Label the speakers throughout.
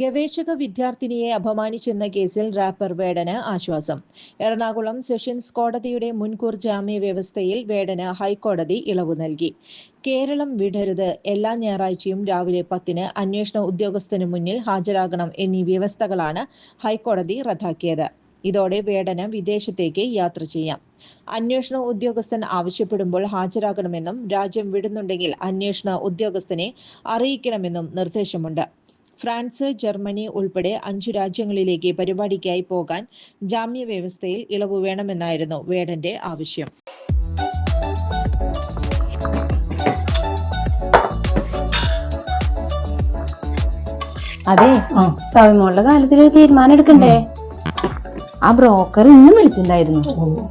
Speaker 1: ഗവേഷക വിദ്യാർത്ഥിനിയെ അപമാനിച്ചെന്ന കേസിൽ റാപ്പർ വേടന് ആശ്വാസം. എറണാകുളം സെഷൻസ് കോടതിയുടെ മുൻകൂർ ജാമ്യ വ്യവസ്ഥയിൽ വേടന് ഹൈക്കോടതി ഇളവ് നൽകി. കേരളം വിടരുത് എല്ലാ ഞായറാഴ്ചയും രാവിലെ പത്തിന് അന്വേഷണ ഉദ്യോഗസ്ഥന് മുന്നിൽ ഹാജരാകണം എന്നീ വ്യവസ്ഥകളാണ് ഹൈക്കോടതി റദ്ദാക്കിയത്. ഇതോടെ വേടന് വിദേശത്തേക്ക് യാത്ര ചെയ്യാം. അന്വേഷണ ഉദ്യോഗസ്ഥൻ ആവശ്യപ്പെടുമ്പോൾ ഹാജരാകണമെന്നും രാജ്യം വിടുന്നുണ്ടെങ്കിൽ അന്വേഷണ ഉദ്യോഗസ്ഥനെ അറിയിക്കണമെന്നും നിർദ്ദേശമുണ്ട്. ഫ്രാൻസ് ജർമ്മനി ഉൾപ്പെടെ അഞ്ചു രാജ്യങ്ങളിലേക്ക് പരിപാടിക്കായി പോകാൻ ജാമ്യ വ്യവസ്ഥയിൽ ഇളവ് വേണമെന്നായിരുന്നു വേഡന്റെ ആവശ്യം.
Speaker 2: അതെ
Speaker 3: ആ.
Speaker 2: സൗമ്യമുള്ള കാലത്തിൽ ഒരു തീരുമാനം എടുക്കണ്ടേ? ആ ബ്രോക്കർ ഇന്നും വിളിച്ചിട്ടുണ്ടായിരുന്നു.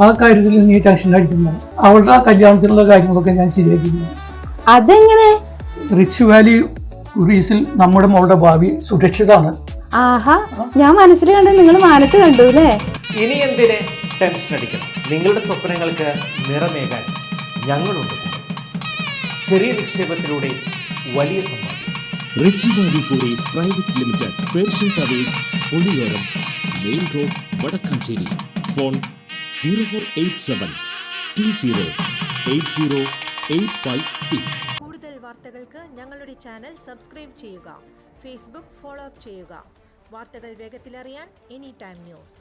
Speaker 3: ആ കാര്യത്തിൽ നീ ടെൻഷൻ അടിക്കുന്നു അവളുടെ ആ കല്യാണത്തിനുള്ള കാര്യങ്ങളൊക്കെ ഞാൻ ശരിയാക്കിയിരുന്നു
Speaker 2: അതെങ്ങനെ?
Speaker 3: റിച്ച് വാലി ടൂറീസിൽ നമ്മുടെ മോളുടെ ഭാവി സുരക്ഷിതാണ്.
Speaker 2: ആഹാ ഞാൻ മനസ്സിൽ കണ്ടു നിങ്ങൾ മാനത്ത് കണ്ടു അല്ലേ
Speaker 4: ഇനി എന്തിനെ ടെൻഷൻ അടിക്കണം? നിങ്ങളുടെ സ്വപ്നങ്ങൾക്ക് നിറമേകാൻ ഞങ്ങളുണ്ട്. ചെറിയ നിക്ഷേപത്തിലൂടെ വലിയ സമ്പാദ്യം.
Speaker 5: Richie Valley Kuries private limited Persian Towers Puliyoram main road Vadakkanchery phone zero four eight seven two zero eight zero eight five six
Speaker 6: വാർത്തകൾക്ക് ഞങ്ങളുടെ ചാനൽ സബ്സ്ക്രൈബ് ചെയ്യുക ഫേസ്ബുക്ക് ഫോളോ അപ്പ് ചെയ്യുക. വാർത്തകൾ വേഗത്തിലറിയാൻ എനി ടൈം ന്യൂസ്.